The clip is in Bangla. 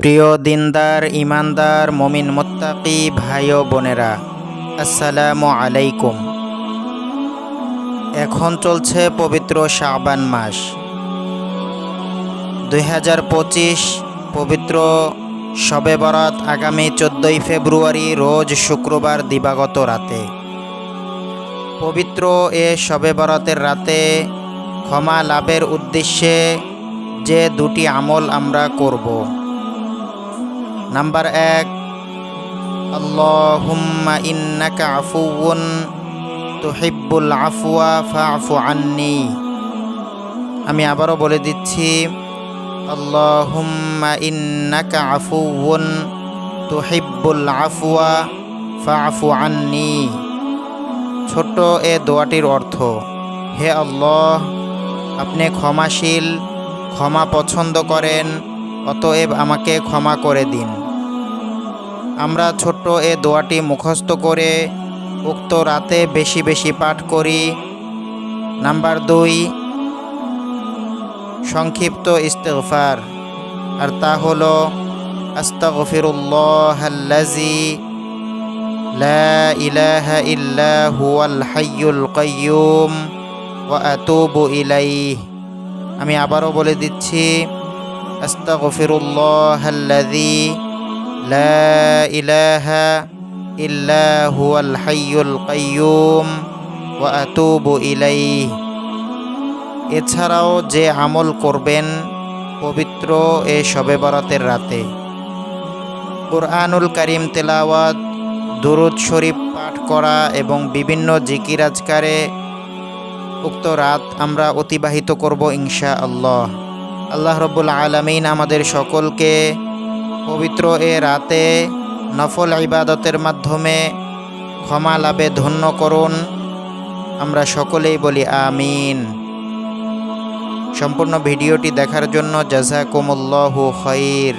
প্রিয় দিনদার, ইমানদার, মমিন, মোত্তাকি ভাই ও বোনেরা, আসসালামু আলাইকুম। এখন চলছে পবিত্র শাবান মাস। দুই হাজার পঁচিশ পবিত্র শবে বরাত আগামী চোদ্দোই ফেব্রুয়ারি, রোজ শুক্রবার দিবাগত রাতে। পবিত্র এ শবে বরাতের রাতে ক্ষমা লাভের উদ্দেশ্যে যে দুটি আমল আমরা করব। নাম্বার এক, আল্লাহুম্মা ইন্নাকা আফুউন তুহিব্বুল আফওয়া ফাআফু আন্নি। আমি আবারও বলে দিচ্ছি, আল্লাহুম্মা ইন্নাকা আফুউন তুহিব্বুল আফওয়া ফাআফু আন্নি। ছোট্ট এ দোয়াটির অর্থ, হে আল্লাহ, আপনি ক্ষমাশীল, ক্ষমা পছন্দ করেন অতএব আমাকে ক্ষমা করে দিন। আমরা ছোট্ট এ দোয়াটি মুখস্থ করে উক্ত রাতে বেশি বেশি পাঠ করি। নাম্বার দুই, সংক্ষিপ্ত ইস্তেগফার। আর তা হলো, আস্তাগফিরুল্লাহ আল্লাজি লা ইলাহা ইল্লা হুয়াল হাইয়ুল কাইয়ুম ওয়া আমি আবারও বলে দিচ্ছি আস্তাগফিরুল্লাহ আল্লাযী লা ইলাহা ইল্লা হুয়াল হাইয়ুল কাইয়ুম ওয়া আতুবু ইলাইহি। এছাড়াও যে আমল করবেন পবিত্র এ শবে বরাতের রাতে। কোরআনুল কারিম তেলাওয়াত, দুরুদ শরীফ পাঠ করা এবং বিভিন্ন জিকির আজকারে উক্ত রাত আমরা অতিবাহিত করব ইনশা আল্লাহ আল্লাহ রব্বুল আলমিন আমাদের সকলকে পবিত্র এ রাতে নফল ইবাদতের মাধ্যমে ক্ষমা লাভে ধন্য করুন। আমরা সকলেই বলি আমিন। সম্পূর্ণ ভিডিওটি দেখার জন্য জাজাকুমুল্লাহু খৈর